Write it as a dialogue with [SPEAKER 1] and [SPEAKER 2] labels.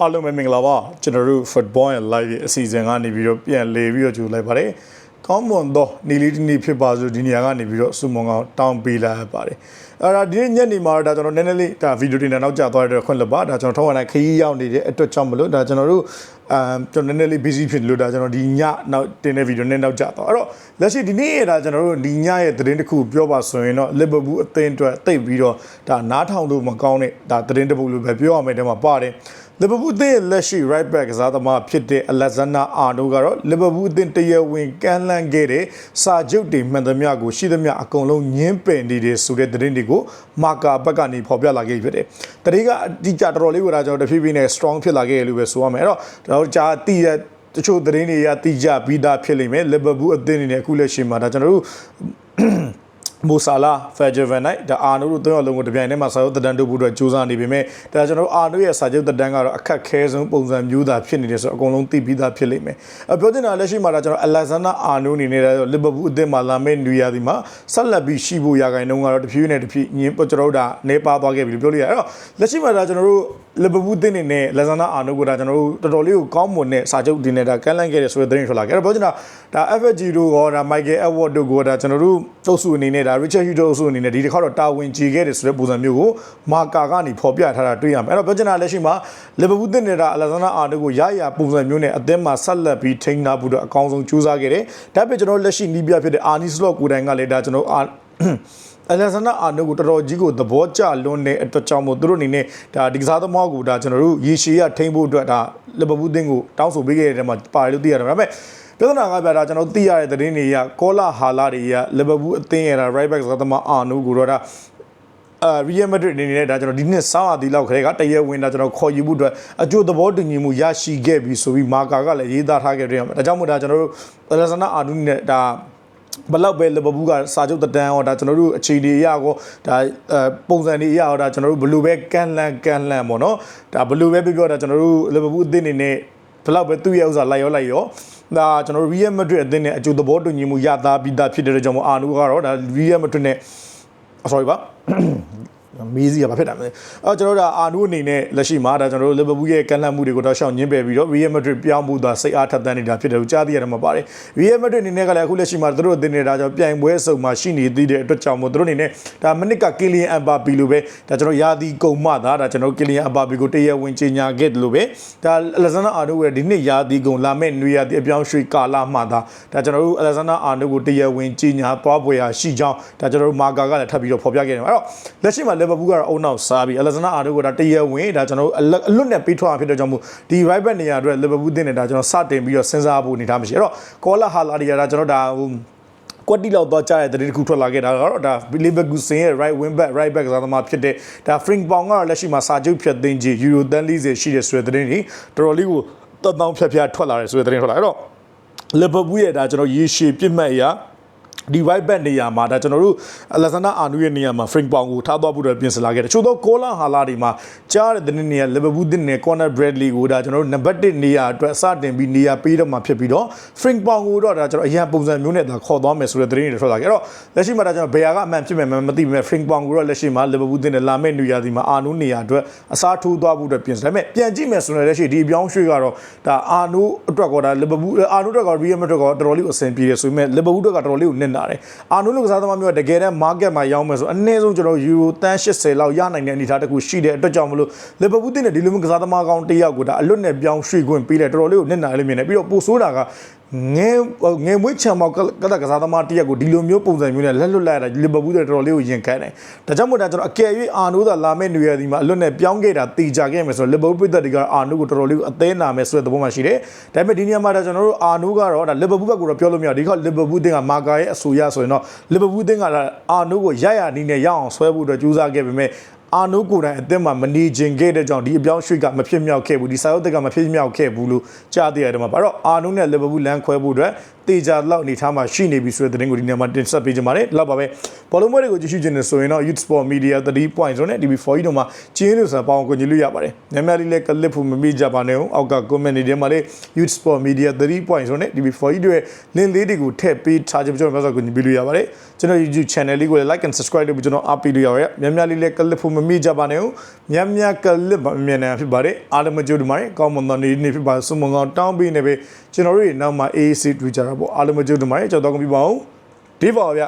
[SPEAKER 1] အားလုံးပဲမင်္ဂလာပါကျွန်တော်တို့ football and live ရဲ့အစီအစဉ်ကနေပြီးတော့ပြန်လေပြီးတော့ကြိုလိုက်ပါတယ်ကောင်းမွန်သောနေလေးတစ်နေ့ဖြစ်ပါစို့ဒီနေရာကနေပြီးတော့စုမုံကောင်တောင်းပေးလာပါတယ်အဲ့ဒါဒီနေ့ညနေမှာတော့ဒါကျွန်တော်နည်းနည်းလေးဒါဗီဒီယိုတင်နောက်ကျသွားတဲ့ခွင့်လွှတ်ပါဒါကျွန်တော်ထောက်ရတဲ့ခရီးရောက်နေတဲ့အတွက်ကြောင့်မလို့ဒါကျွန်တော်တို့အမ်ကျွန်တော်နည်းနည်းလေး busy ဖြစ်လို့ဒါကျွန်တော်ဒီညနောက်တင်တဲ့ဗီဒီယိုနဲ့နောက်ကျသွားအဲ့တော့လက်ရှိဒီနေ့ရတာကျွန်တော်တို့ဒီညရဲ့သတင်းတစ်ခုပြောပါဆိုရင်တော့ Liverpool အသင်းအတွက်တိတ်ပြီးတော့ဒါနားထောင်လို့မကောင်းတဲ့ဒါသတင်းတစ်ပုဒ်လို့ပဲပြောရမယ်တဲ့မှာပါတယ် လီဗာပူးအသင်းရဲ့လက်ရှိ right back ကစားသမားဖြစ်တဲ့အလက်ဇန်နာအာနိုကတော့လီဗာပူးအသင်းတရဝင်ကမ်းလှမ်းခဲ့တဲ့စာချုပ်တွေမှန်သမျှကိုရှိသမျှအကုန်လုံးညင်းပယ်နေတယ်ဆိုတဲ့သတင်းတွေကိုမာကာဘက်ကနေဖော်ပြလာခဲ့ဖြစ်တယ်။တတိကအတိအကျတော်တော်လေးကိုဒါကျွန်တော်တဖြည်းဖြည်းနဲ့ strong ဖြစ်လာခဲ့ရလို့ပဲဆိုရမယ်။အဲ့တော့ကျွန်တော်ကြားတည်တဲ့တချို့သတင်းတွေကတိကျပြီးသားဖြစ်လိမ့်မယ်လီဗာပူးအသင်းအနေနဲ့အခုလက်ရှိမှာဒါကျွန်တော်တို့ မိုဆာလာဖယ်ဂျဗန်နိုင်ဒါအာနိုတို့သုံးယောက်လုံးကိုတပြိုင်တည်းမှာစာချုပ်တဒန်တို့ဖို့အတွက်စူးစမ်းနေပေမဲ့ဒါကျွန်တော်တို့အာနိုရဲ့စာချုပ်တဒန်ကတော့အခက်ခဲဆုံးပုံစံမျိုးသားဖြစ်နေတယ်ဆိုတော့အကုန်လုံးသိပြီးသားဖြစ်လိမ့်မယ်အပြောချင်တာလက်ရှိမှာဒါကျွန်တော်အလက်ဇန်နာအာနိုအနေနဲ့လီဗာပူးအသင်းမှာလာမယ့်နွေရာသီမှာဆက်လက်ပြီးရှိဖို့ရာခိုင်နှုန်းကတော့တဖြည်းဖြည်းနဲ့တဖြည်းညင်းကျွန်တော်တို့ဒါနေပါသွားခဲ့ပြီလို့ပြောလို့ရတယ်အဲ့တော့လက်ရှိမှာဒါကျွန်တော်တို့လီဗာပူးအသင်းနေနဲ့လက်ဇန်နာအာနိုကိုဒါကျွန်တော်တို့တော်တော်လေးကိုကောင်းမွန်တဲ့စာချုပ်တင်နေတာကမ်းလှမ်းခဲ့တယ်ဆိုတဲ့သတင်းထွက်လာခဲ့အဲ့တော့ပြောချင်တာဒါ FG တို့ရောဒါ Michael Edward တို့ကိုဒါကျွန်တော်တို့အုပ်စုအနေနဲ့ဒါ Richard Hughes တို့အုပ်စုအနေနဲ့ဒီတစ်ခါတော့တာဝန်ကြီးခဲ့တယ်ဆိုတဲ့ပုံစံမျိုးကိုမာကာကနေဖော်ပြထားတာတွေ့ရမယ်အဲ့တော့ပြောချင်တာလက်ရှိမှာလီဗာပူးတင်နေတာအလက်ဇန်နာအာနိုကိုရရပုံစံမျိုးနဲ့အသင်းမှာဆက်လက်ပြီးထိန်းထားဖို့တော့အကောင်းဆုံးကြိုးစားခဲ့တယ်ဒါပေမဲ့ကျွန်တော်လက်ရှိနီးပြဖြစ်တဲ့အာနီစလော့ကိုတိုင်ကလည်းဒါကျွန်တော်အာအလက်ဇန်နာအာနိုကိုတော်တော်ကြီးကိုသဘောကျလွန်းတဲ့အတွက်ကြောင့်မို့သူတို့အနေနဲ့ဒါဒီကစားသမားကိုဒါကျွန်တော်တို့ရေရှည်ရထိန်းဖို့အတွက်ဒါလီဗာပူးတင်ကိုတောင်းဆိုပေးခဲ့တဲ့နေရာမှာပါတယ်လို့သိရတယ်ဒါပေမဲ့ ပြဿနာကပြတာကျွန်တော်သိရတဲ့သတင်းတွေကကောလာဟာလာတွေကလီဗာပူးအသင်းရတာ right back ကသမားအာနိုကိုတော့ဒါအာရီယယ်မက်ဒရစ်အနေနဲ့ဒါကျွန်တော်ဒီနှစ်ဆောင်းအသီးလောက်ခရဲကတရက်ဝင်တာကျွန်တော်ခေါ်ယူဖို့အတွက်အကျိုးသဘောတူညီမှုရရှိခဲ့ပြီဆိုပြီးမာကာကလည်းရေးသားထားခဲ့တယ်ဒါကြောင့်မို့ဒါကျွန်တော်တို့အလက်ဇန်နာအာနူနဲ့ဒါဘလောက်ပဲလီဗာပူးကစာချုပ်တတန်းဟောဒါကျွန်တော်တို့အခြေအနေအရကောဒါပုံစံတွေအရဟောဒါကျွန်တော်တို့ဘယ်လိုပဲကန်လန်ကန်လန်ပေါ့နော်ဒါဘယ်လိုပဲပြောပြောဒါကျွန်တော်တို့လီဗာပူးအသင်းအနေနဲ့ဘလောက်ပဲသူ့ရဲ့ဥစ္စာလိုက်ရောလိုက်ရော ဒါကျွန်တော်တို့ Real Madrid အသင်းနဲ့အကျိုးသဘောတူညီမှုရသားပြီးသားဖြစ်တဲ့ကြောင့်မို့အာနူကတော့ဒါ Real Madrid နဲ့ sorry ပါ မီးစီကဘာဖြစ်တာမလဲအော်ကျွန်တော်တို့အာနူအနေနဲ့လက်ရှိမှာဒါကျွန်တော်တို့လီဗာပူးရဲ့ကန်လှမ်းမှုတွေကိုတော့ရှောင်ညင်းပယ်ပြီးတော့ Real Madrid ပြောင်းမှုသာစိတ်အားထက်သန်နေတာဖြစ်တယ်လို့ကြားသိရတယ်မှာပါတယ် Real Madrid အနေနဲ့ကလည်းအခုလက်ရှိမှာသူတို့အသင်းနေတာကြောင့်ပြိုင်ပွဲစုံမှာရှိနေသေးတဲ့အတွက်ကြောင့်မို့သူတို့အနေနဲ့ဒါမနစ်ကကီလီယန်အမ်ဘာပီလိုပဲဒါကျွန်တော်ယာဒီကုံမသာဒါကျွန်တော်ကီလီယန်အမ်ဘာပီကိုတရဝင်ချညာခဲ့တယ်လို့ပဲဒါအလက်ဇန်နာအာနိုရဲ့ဒီနှစ်ယာဒီကုံလာမဲ့နွေယာဒီအပြောင်းရွှေ့ကာလမှသာဒါကျွန်တော်တို့အလက်ဇန်နာအာနိုကိုတရဝင်ချညာသွားပွဲရာရှိကြောင်းဒါကျွန်တော်တို့မာကာကလည်းထပ်ပြီးတော့ဖော်ပြခဲ့တယ်အဲ့တော့လက်ရှိမှာလီဗာပူးကတော့အုံနောက်စားပြီးအလက်ဇနာအာတို့ကဒါတရဝင်ဒါကျွန်တော်တို့အလွတ်နဲ့ပေးထွက်အောင်ဖြစ်တဲ့ကြောင့်မို့ဒီ right back နေရာအတွက်လီဗာပူးတင်နေတာကျွန်တော်စတင်ပြီးတော့စဉ်းစားဖို့အနေထားမရှိအဲ့တော့ကောလာဟာလာဒီယာဒါကျွန်တော်ဒါဟိုကွက်တီလောက်တော့ကြားရတဲ့တတိတစ်ခုထွက်လာခဲ့တာကတော့ဒါ Leverkusen ရဲ့ right wing back right back ကစားသမားဖြစ်တဲ့ဒါ Frank Pong ကတော့လက်ရှိမှာစာချုပ်ဖြတ်သိမ်းခြင်း Euro 30ရှိတဲ့ဆိုတဲ့သတင်းတွေတော်တော်လေးကိုတောက်တောင်းဖြတ်ဖြတ်ထွက်လာတယ်ဆိုတဲ့သတင်းထွက်လာအဲ့တော့ Liverpool ရဲ့ဒါကျွန်တော်ရေရှည်ပြစ်မှတ်အရာ ဒီ right back နေရာမှာဒါကျွန်တော်တို့အလက်ဇန်နာအာနူရဲ့နေရာမှာ Frank Pong ကိုထားသွားဖို့တော့ပြင်ဆင်လာခဲ့တယ်။ချို့တော့ကောလာဟာလာတွေမှာကြားတဲ့တဲ့နေရာ Liverpool တင်နေ Conor Bradley ကိုဒါကျွန်တော်တို့နံပါတ်1နေရာအတွက်စတင်ပြီးနေရာပေးတော့မှာဖြစ်ပြီးတော့ Frank Pong ကိုတော့ဒါကျွန်တော်အရင်ပုံစံမျိုးနဲ့ဒါခေါ်သွားမယ်ဆိုတဲ့သတင်းတွေထွက်လာခဲ့။အဲ့တော့လက်ရှိမှာဒါကျွန်တော်ဘယ်ဟာကအမှန်ဖြစ်မယ်မသိဘူး။ Frank Pong ကိုတော့လက်ရှိမှာ Liverpool တင်နေလာမယ့်နေရာဒီမှာအာနူနေရာအတွက်အစားထိုးသွားဖို့အတွက်ပြင်ဆင်ဒါပေမဲ့ပြန်ကြည့်မယ်ဆိုရင်လက်ရှိဒီအပြောင်းရွှေ့ကတော့ဒါအာနူအတွက်ကောဒါ Liverpool အာနူအတွက်က Real Madrid ကတော်တော်လေးကိုအဆင်ပြေတယ်ဆိုပေမဲ့ Liverpool အတွက်ကတော်တော်လေးကိုနစ်နာတယ်။အာနူလို့ကစားသမားမျိုးကတကယ်တမ်း market မှာရောင်းမယ်ဆိုအနည်းဆုံးကျွန်တော် euro တန်း80လောက်ရနိုင်တဲ့အနေအထားတစ်ခုရှိတဲ့အတွက်ကြောင့်မလို့ Liverpool တင်တဲ့ဒီလိုမျိုးကစားသမားကောင်းတစ်ယောက်ကိုဒါအလွတ်နဲ့ပြောင်းရွှေ့ခွင့်ပေးတယ်တော်တော်လေးကိုနစ်နာလေးမြင်တယ်ပြီးတော့ပိုဆိုးတာကငယ်ငယ်မွေးချံမောက်ကကကစားသမားတရက်ကိုဒီလိုမျိုးပုံစံမျိုးနဲ့လက်လွတ်လိုက်ရတာလီဗာပူးတွေတော်တော်လေးကိုရင်ခံတယ်။ဒါကြောင့်မို့ဒါကျွန်တော်အကယ်၍အာနိုးသာလာမယ့်နေရာဒီမှာအလွတ်နဲ့ပြောင်းခဲ့တာတေချာခဲ့မယ်ဆိုတော့လီဗာပူးပြည်သက်တွေကအာနိုးကိုတော်တော်လေးကိုအသေးနာမယ်ဆိုတဲ့သဘောမှရှိတယ်။ဒါပေမဲ့ဒီနေရာမှာဒါကျွန်တော်တို့အာနိုးကတော့ဒါလီဗာပူးဘက်ကိုတော့ပြောလို့မရဘူးဒီခါလီဗာပူးတင်ကမာကာရဲ့အဆိုရဆိုရင်တော့လီဗာပူးတင်ကအာနိုးကိုရရနီးနဲ့ရအောင်ဆွဲဖို့အတွက်ကြိုးစားခဲ့ပေမဲ့ အာနိုကိုယ်တိုင်အသက်မှာမနေခြင်းခဲ့တဲ့ကြောင့်ဒီအပြောင်းရွှေ့ကမဖြစ်မြောက်ခဲ့ဘူးဒီစာရုပ်တက်ကမဖြစ်မြောက်ခဲ့ဘူးလို့ကြားသိရတယ်မှာဘာတော့အာနိုနဲ့လီဗာပူးလမ်းခွဲဖို့အတွက်တေချာလောက်အနေထားမှာရှိနေပြီဆိုတဲ့သတင်းကိုဒီနေ့မှာတင်ဆက်ပေးကြပါမယ်လောက်ပါပဲဘောလုံးပွဲတွေကိုကြည့်ရှုခြင်းနဲ့ဆိုရင်တော့ Youth Sport Media 3.0နဲ့ TV4 တို့မှာကျင်းလို့ဆိုတာပေါအောင်ကိုကြည့်လို့ရပါတယ်ညများလေးလည်းကလစ်ဖို့မမိကြပါနဲ့အောင်အောက်က comment တွေထဲမှာလေး Youth Sport Media 3.0နဲ့ TV4 တို့ရဲ့ link လေးတွေကိုထည့်ပေးထားကြပြီးကျွန်တော်မျိုးဆိုကိုကြည့်လို့ရပါတယ်ကျွန်တော် YouTube channel လေးကိုလည်း like and subscribe လုပ်ပြီးကျွန်တော် update လုပ်ရပါတယ်ညများလေးလည်းကလစ်ဖို့မမိကြပါနဲ့ဦးမြတ်မြတ်ကလစ်ပါမြန်နေဖြစ်ပါတယ်အားလုံးမကြိုးဒီမှာကောင်းမွန်သောနေ့နေ့ဖြစ်ပါဆုမွန်ကောင်းတောင်းပေးနေပဲကျွန်တော်တို့နောက်မှာ AAC တွေ့ကြတာပေါ့အားလုံးမကြိုးဒီမှာကြောက်တော့ကြပြီပါဦးဒီပါဗျ